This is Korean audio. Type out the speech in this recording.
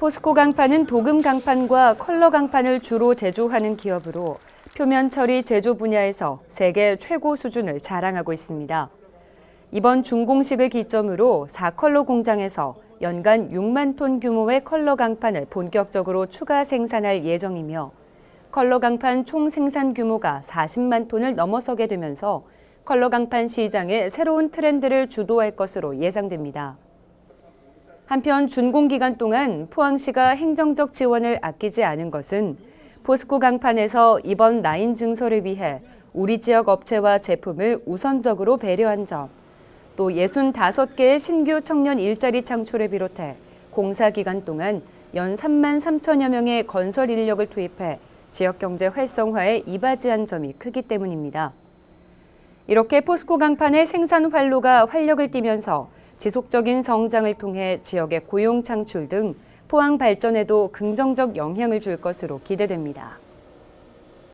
포스코 강판은 도금 강판과 컬러 강판을 주로 제조하는 기업으로 표면 처리 제조 분야에서 세계 최고 수준을 자랑하고 있습니다. 이번 준공식을 기점으로 4컬러 공장에서 연간 6만 톤 규모의 컬러 강판을 본격적으로 추가 생산할 예정이며 컬러 강판 총 생산 규모가 40만 톤을 넘어서게 되면서 컬러 강판 시장의 새로운 트렌드를 주도할 것으로 예상됩니다. 한편 준공 기간 동안 포항시가 행정적 지원을 아끼지 않은 것은 포스코 강판에서 이번 라인 증설을 위해 우리 지역 업체와 제품을 우선적으로 배려한 점, 또 65개의 신규 청년 일자리 창출을 비롯해 공사 기간 동안 연 3만 3천여 명의 건설 인력을 투입해 지역 경제 활성화에 이바지한 점이 크기 때문입니다. 이렇게 포스코 강판의 생산 활로가 활력을 띠면서 지속적인 성장을 통해 지역의 고용 창출 등 포항 발전에도 긍정적 영향을 줄 것으로 기대됩니다.